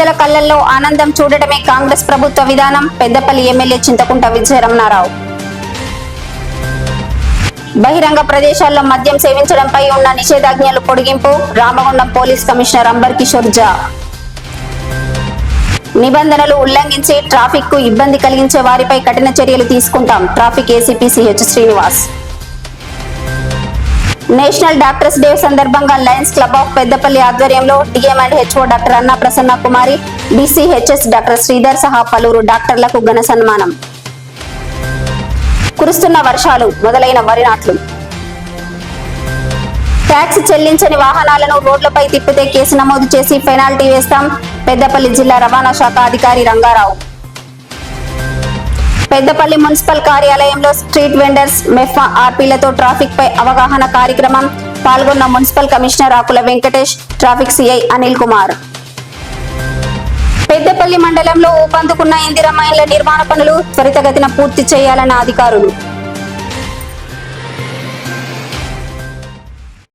పేదల కళ్ళల్లో ఆనందం చూడటమే కాంగ్రెస్ ప్రభుత్వ విధానం. పెద్దపల్లి ఎమ్మెల్యే చింతకుంట విజయరమణారావు. బహిరంగ ప్రదేశాల్లో మద్యం సేవించడంపై ఉన్న నిషేధాజ్ఞలు పొడిగింపు. Ramagundam police commissioner Amber Kishore Jha. నిబంధనలు ఉల్లంఘించి ట్రాఫిక్కు ఇబ్బంది కలిగించే వారిపై కఠిన చర్యలు తీసుకుంటాం. Traffic ACP CH Srinivas. National doctors day సందర్భంగా లయన్స్ క్లబ్ ఆఫ్ పెద్దపల్లి ఆధ్వర్యంలో DM and HO doctor Anna Prasanna Kumari DCHS doctor Sridhar సహా పలువురు డాక్టర్లకు ఘన సన్మానం. కురుస్తున్న వర్షాలు మొదలైన వరి నాట్లు. ట్యాక్స్ చెల్లించని వాహనాలను రోడ్లపై తిప్పితే కేసు నమోదు చేసి పెనాల్టీ వేస్తాం పెద్దపల్లి జిల్లా రవాణా శాఖ అధికారి రంగారావు. పెద్దపల్లి మున్సిపల్ కార్యాలయంలో స్ట్రీట్ వెండర్స్ మెఫా ఆర్పీలతో ట్రాఫిక్ పై అవగాహన కార్యక్రమం పాల్గొన్న municipal commissioner Akula Venkatesh traffic CI Anil Kumar. Peddapalli మండలంలో ఊపందుకున్న ఇందిరమ్మ నిర్మాణ పనులు త్వరితగతిన పూర్తి చేయాలన్న అధికారులు.